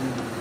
Mm-hmm.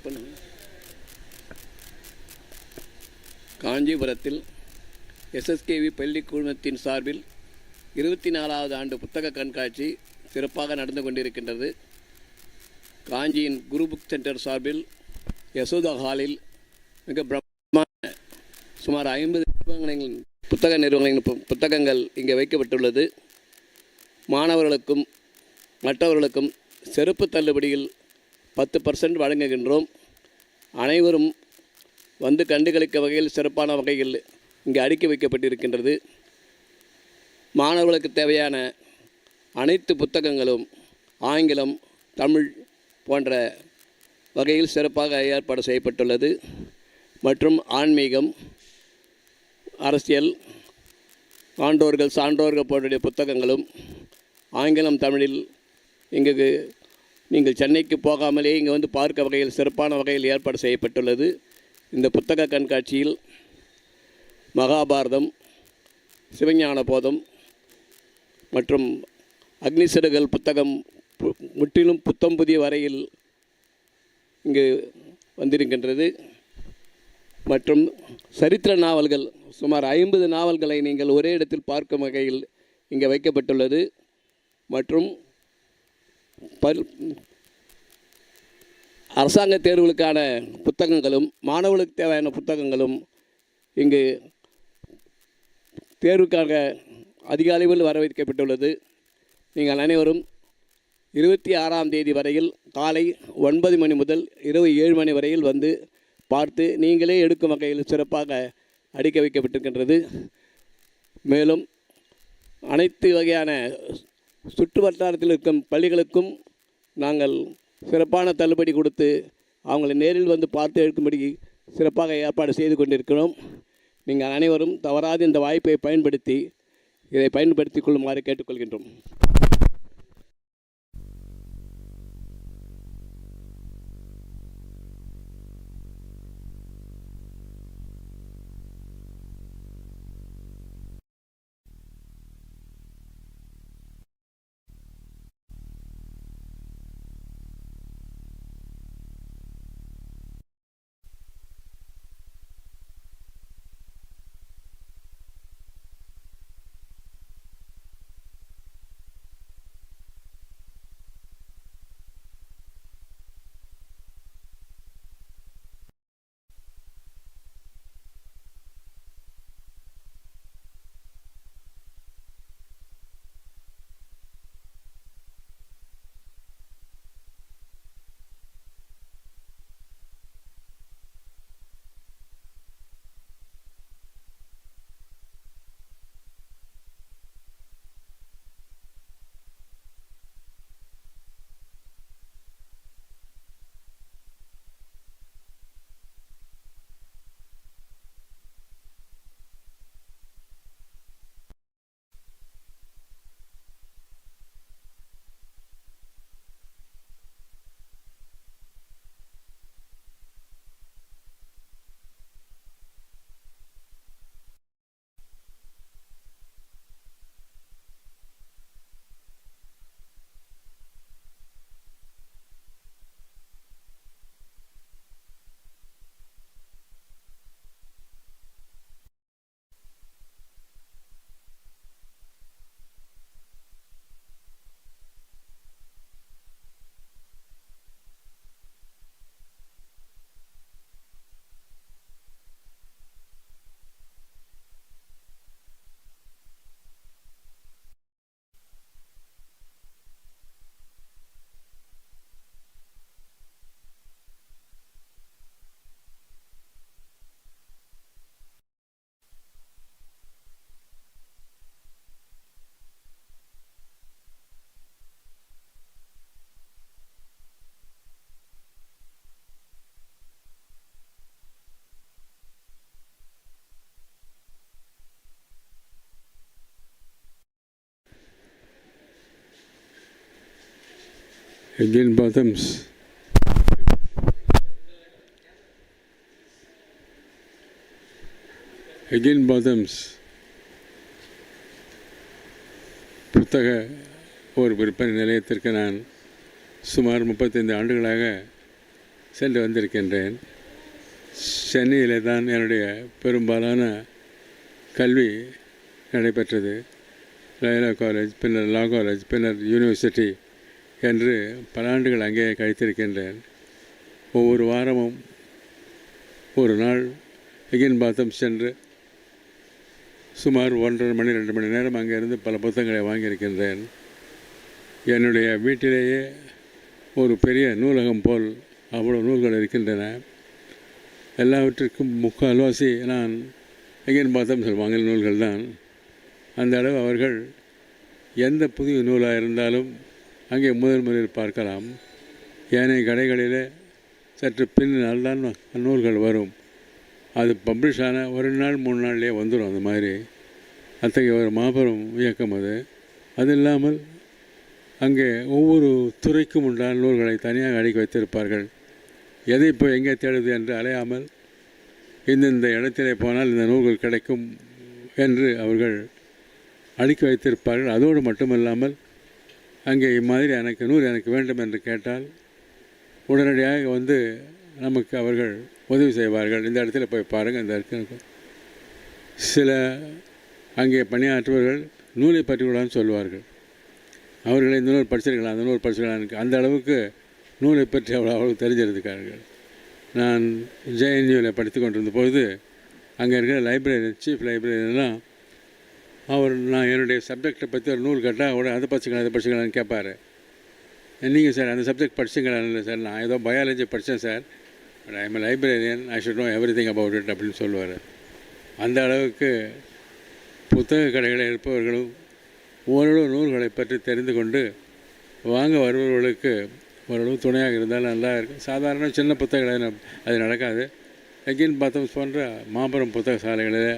Check பண்ணுங்க. காஞ்சிபுரத்தில் எஸ்எஸ்கேவி பள்ளி குழுமத்தின் சார்பில் இருபத்தி நாலாவது ஆண்டு புத்தக கண்காட்சி சிறப்பாக நடந்து கொண்டிருக்கின்றது. காஞ்சியின் குரு புக் சென்டர் சார்பில் யசோதா ஹாலில் மிக பிரம்மாண்ட சுமார் ஐம்பது நிறுவனங்களின் புத்தக நிறுவனங்களின் புத்தகங்கள் இங்கே வைக்கப்பட்டுள்ளது. மாணவர்களுக்கும் மற்றவர்களுக்கும் செருப்பு தள்ளுபடியில் பத்து பர்சன்ட் வழங்குகின்றோம். அனைவரும் வந்து கண்டுகளிக்க வகையில் சிறப்பான வகையில் இங்கே அடுக்கி வைக்கப்பட்டிருக்கின்றது. மாணவர்களுக்கு தேவையான அனைத்து புத்தகங்களும் ஆங்கிலம் தமிழ் போன்ற வகையில் சிறப்பாக ஏற்பாடு செய்யப்பட்டுள்ளது. மற்றும் ஆன்மீகம் அரசியல் ஆண்டோர்கள் சான்றோர்கள் போன்ற புத்தகங்களும் ஆங்கிலம் தமிழில் இங்கு நீங்கள் சென்னைக்கு போகாமலே இங்கே வந்து பார்க்க வகையில் சிறப்பான வகையில் ஏற்பாடு செய்யப்பட்டுள்ளது. இந்த புத்தக கண்காட்சியில் மகாபாரதம் சிவஞான போதம் மற்றும் அக்னிசிறுகள் புத்தகம் பு- முற்றிலும் புத்தம் புதிய வரையில் இங்கு வந்திருக்கின்றது. மற்றும் சரித்திர நாவல்கள் சுமார் ஐம்பது நாவல்களை நீங்கள் ஒரே இடத்தில் பார்க்கும் வகையில் இங்கே வைக்கப்பட்டுள்ளது. மற்றும் பல் அரசாங்க தேர்வுகளுக்கான புத்தகங்களும் மாணவர்களுக்கு தேவையான புத்தகங்களும் இங்கு தேர்வுக்காக அதிக அளவில் வர வைக்கப்பட்டுள்ளது நீங்கள் அனைவரும் இருபத்தி ஆறாம் தேதி வரையில் காலை ஒன்பது மணி முதல் இரவு ஏழு மணி வரையில் வந்து பார்த்து நீங்களே எடுக்கும் வகையில் சிறப்பாக அடிக்க வைக்கப்பட்டிருக்கின்றது. மேலும் அனைத்து வகையான சுற்று வட்டாரத்தில் இருக்கும் பள்ளிகளுக்கும் நாங்கள் சிறப்பான தள்ளுபடி கொடுத்து அவங்களை நேரில் வந்து பார்த்து எடுக்கும்படி சிறப்பாக ஏற்பாடு செய்து கொண்டிருக்கிறோம். நீங்கள் அனைவரும் தவறாது இந்த வாய்ப்பை பயன்படுத்தி இதை பயன்படுத்தி கொள்ளுமாறு கேட்டுக்கொள்கின்றோம். Again, bottoms. Again, bottoms. புத்தக ஒரு விற்பனை நிலையத்திற்கு நான் சுமார் முப்பத்தைந்து ஆண்டுகளாக சென்று வந்திருக்கின்றேன் சென்னையிலே தான் என்னுடைய பெரும்பாலான கல்வி நடைபெற்றது லயலா காலேஜ் பின்னர் லா காலேஜ் பின்னர் யூனிவர்சிட்டி என்று பல ஆண்டுகள் அங்கே கழித்திருக்கின்றேன். ஒவ்வொரு வாரமும் ஒரு நாள் எகின் பாத்தம் சென்று சுமார் ஒன்றரை மணி ரெண்டு மணி நேரம் அங்கே இருந்து பல புத்தகங்களை வாங்கியிருக்கின்றேன். என்னுடைய வீட்டிலேயே ஒரு பெரிய நூலகம் போல் அவ்வளோ நூல்கள் இருக்கின்றன. எல்லாவற்றிற்கும் முக்கால்வாசி நான் எங்கேன்னு பார்த்தோம் சொல்லுவாங்க நூல்கள் தான் அந்த அளவு அவர்கள் எந்த புதிய நூலாக இருந்தாலும் அங்கே முதல் முறையில் பார்க்கலாம். ஏனைய கடைகளிலே சற்று பின்னால் தான் நூல்கள் வரும். அது பப்ளிஷ் ஆன ஒரு நாள் மூணு நாள்லேயே வந்துடும் அந்த மாதிரி. அத்தகைய ஒரு மாபெரும் இயக்கம் அது. அது இல்லாமல் அங்கே ஒவ்வொரு துறைக்கும் உண்டான நூல்களை தனியாக அடுக்கி வைத்திருப்பார்கள். எதை இப்போ எங்கே தேடுது என்று அலையாமல் இந்தந்த இடத்திலே போனால் இந்த நூல்கள் கிடைக்கும் என்று அவர்கள் அடுக்கி வைத்திருப்பார்கள். அதோடு மட்டுமல்லாமல் அங்கே இம்மாதிரி எனக்கு நூறு எனக்கு வேண்டும் என்று கேட்டால் உடனடியாக வந்து நமக்கு அவர்கள் உதவி செய்வார்கள். இந்த இடத்துல போய் பாருங்கள் இந்த இடத்துல. சில அங்கே பணியாற்றுபவர்கள் நூலை பற்றி கூட சொல்லுவார்கள். அவர்களை இந்த நூல் படிச்சிருக்கலாம் அந்த நூல் படிச்சிருக்கலாம் அந்த அளவுக்கு நூலை பற்றி அவ்வளோ அவ்வளோ தெரிஞ்சிருக்கார்கள். நான் ஜேஎன்யூவில் படித்து கொண்டிருந்த பொழுது அங்கே இருக்கிற லைப்ரரி சீஃப் லைப்ரரியெல்லாம் அவர் நான் என்னுடைய சப்ஜெக்டை பற்றி ஒரு நூல் கேட்டால் உடனே அதை படிச்சுக்கலாம் அதை படிச்சுக்கலான்னு கேட்பார் நீங்கள் சார் அந்த சப்ஜெக்ட் படிச்சுங்களா இல்லை சார்? நான் ஏதோ பயாலஜி படித்தேன் sir. But I am librarian I should know everything about it அப்படின்னு சொல்லுவார். அந்த அளவுக்கு புத்தக கடைகளில் இருப்பவர்களும் ஓரளவு நூல்களை பற்றி தெரிந்து கொண்டு வாங்க வருபவர்களுக்கு ஓரளவு துணையாக இருந்தால் நல்லா இருக்கும். சாதாரண சின்ன புத்தகங்கள் அது நடக்காது. எகெயின் பார்த்தோம் போன்ற மாபெரும் புத்தக சாலைகளில்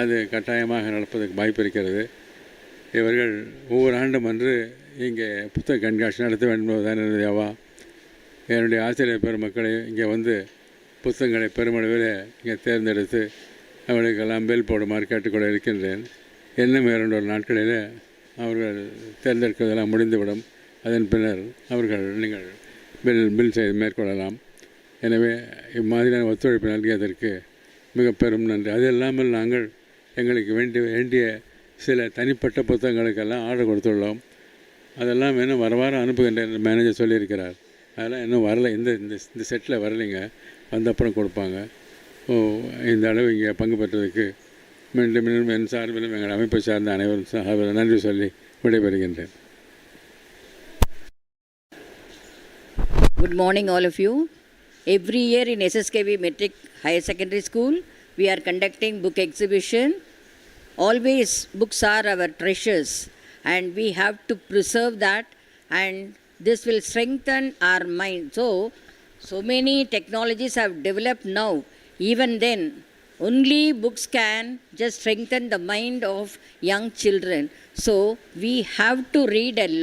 அது கட்டாயமாக நடப்பதற்கு வாய்ப்பு இருக்கிறது இவர்கள் ஒவ்வொரு ஆண்டும் அன்று இங்கே புத்தக கண்காட்சி நடத்த வேண்டும் என்பதுதான் என்னுடையவா என்னுடைய ஆசிரியர் பெருமக்களை இங்கே வந்து புத்தகங்களை பெருமளவில் இங்கே தேர்ந்தெடுத்து அவர்களுக்கெல்லாம் பெல் போடுமாறு கேட்டுக்கொள்ள இருக்கின்றேன். இன்னும் இரண்டு ஒரு நாட்களில் அவர்கள் தேர்ந்தெடுக்கிறதெல்லாம் முடிந்துவிடும். அதன் பின்னர் அவர்கள் நீங்கள் பில் பில் செய்து மேற்கொள்ளலாம். எனவே இம்மாதிரியான ஒத்துழைப்பு நல்கியதற்கு மிக பெரும் நன்றி. அது இல்லாமல் நாங்கள் எங்களுக்கு வேண்டிய வேண்டிய சில தனிப்பட்ட புத்தகங்களுக்கெல்லாம் ஆர்டர் கொடுத்துள்ளோம். அதெல்லாம் இன்னும் வர வாரம் அனுப்புகின்ற மேனேஜர் சொல்லியிருக்கிறார். அதெல்லாம் இன்னும் வரல. இந்த இந்த இந்த செட்டில் வரலைங்க. வந்த அப்புறம் கொடுப்பாங்க. ஓ இந்த அளவு இங்கே பங்கு பெற்றதுக்கு மீண்டும் மீண்டும் என் சார்பிலும் எங்கள் அமைப்பை சார்ந்த அனைவரும் சார்பில் நன்றி சொல்லி விடைபெறுகின்றேன். Good morning all of you every year in SSKV matric higher secondary school we are conducting book exhibition. Always books are our treasures, and we have to preserve that, and this will strengthen our mind. So, so many technologies have developed now. Even then, only books can just strengthen the mind of young children. So, we have to read a